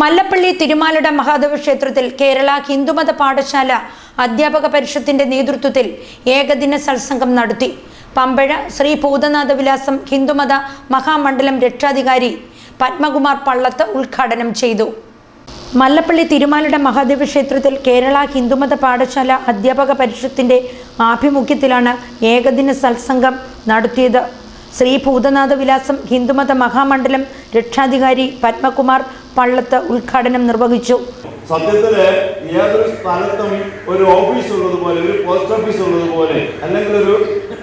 മല്ലപ്പള്ളി തിരുമാലട മഹാദേവ ക്ഷേത്രത്തിൽ കേരള ഹിന്ദുമത പാഠശാല അധ്യാപക പരിഷത്തിന്റെ നേതൃത്വത്തിൽ ഏകദിന സത്സംഗം നടത്തി. പമ്പഴ ശ്രീ ഭൂതനാഥ വിലാസം ഹിന്ദുമത മഹാമണ്ഡലം രക്ഷാധികാരി പത്മകുമാർ പള്ളത്ത് ഉദ്ഘാടനം ചെയ്തു. മല്ലപ്പള്ളി തിരുമാലട മഹാദേവ ക്ഷേത്രത്തിൽ കേരള ഹിന്ദുമത പാഠശാല അധ്യാപക പരിഷത്തിന്റെ ആഭിമുഖ്യത്തിലാണ് ഏകദിന സത്സംഗം നടത്തിയത്. ശ്രീ ഭൂതനാഥ വിലാസം ഹിന്ദുമത മഹാമണ്ഡലം രക്ഷാധികാരി പത്മകുമാർ പള്ളത്ത് ഉദ്ഘാടനം നിർവഹിച്ചു. സത്യത്തിൽ ഏതൊരു സ്ഥലത്തും ഒരു ഓഫീസ് ഉള്ളതുപോലെ ഒരു പോസ്റ്റ് ഓഫീസ് ഉള്ളതുപോലെ അല്ലെങ്കിൽ ഒരു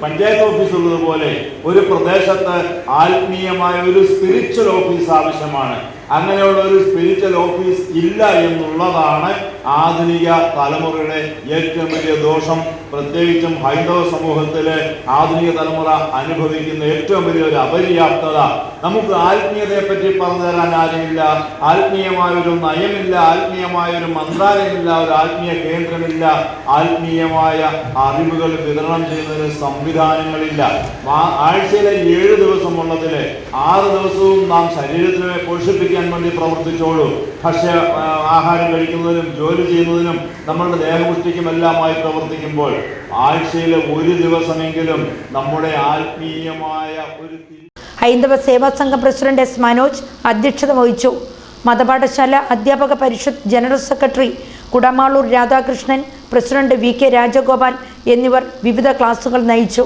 പഞ്ചായത്ത് ഓഫീസ് ഉള്ളതുപോലെ ഒരു പ്രദേശത്ത് ആത്മീയമായ ഒരു സ്പിരിച്വൽ ഓഫീസ് ആവശ്യമാണ്. അങ്ങനെയുള്ള ഒരു സ്പിരിച്വൽ ഓഫീസ് ഇല്ല എന്നുള്ളതാണ് ആധുനിക തലമുറയുടെ ഏറ്റവും വലിയ ദോഷം. പ്രത്യേകിച്ചും ഹൈന്ദവ സമൂഹത്തിലെ ആധുനിക തലമുറ അനുഭവിക്കുന്ന ഏറ്റവും വലിയ ഒരു അപര്യാപ്തത. നമുക്ക് ആത്മീയതയെ പറ്റി പറഞ്ഞു തരാൻ ആരുമില്ല. ആത്മീയമായ ഒരു നയമില്ല ആത്മീയമായ ഒരു മന്ത്രാലയമില്ല ഒരു ആത്മീയ കേന്ദ്രമില്ല. ആത്മീയമായ അറിവുകൾ വിതരണം ചെയ്യുന്നതിന് സംവിധാനങ്ങളില്ല. ആഴ്ചയിലെ ഏഴ് ദിവസമുള്ളതിൽ ആറ് ദിവസവും നാം ശരീരത്തിനെ പോഷിപ്പിക്കാൻ വേണ്ടി പ്രവർത്തിച്ചോളൂ. ഭക്ഷ്യ ആഹാരം കഴിക്കുന്നതിനും ജോലി ചെയ്യുന്നതിനും നമ്മളുടെ ദേഹപുഷ്ടിക്കും എല്ലാമായി പ്രവർത്തിക്കുമ്പോൾ ആഴ്ചയിലെ ഒരു ദിവസമെങ്കിലും നമ്മുടെ ആത്മീയമായ ഒരു ഹൈന്ദവ സേവാ സംഘം പ്രസിഡന്റ് എസ് മനോജ് അധ്യക്ഷത വഹിച്ചു. മതപാഠശാല അധ്യാപക പരിഷത്ത് general secretary Kudamaloor Radhakrishnan president V K Rajagopal എന്നിവർ വിവിധ ക്ലാസുകൾ നയിച്ചു.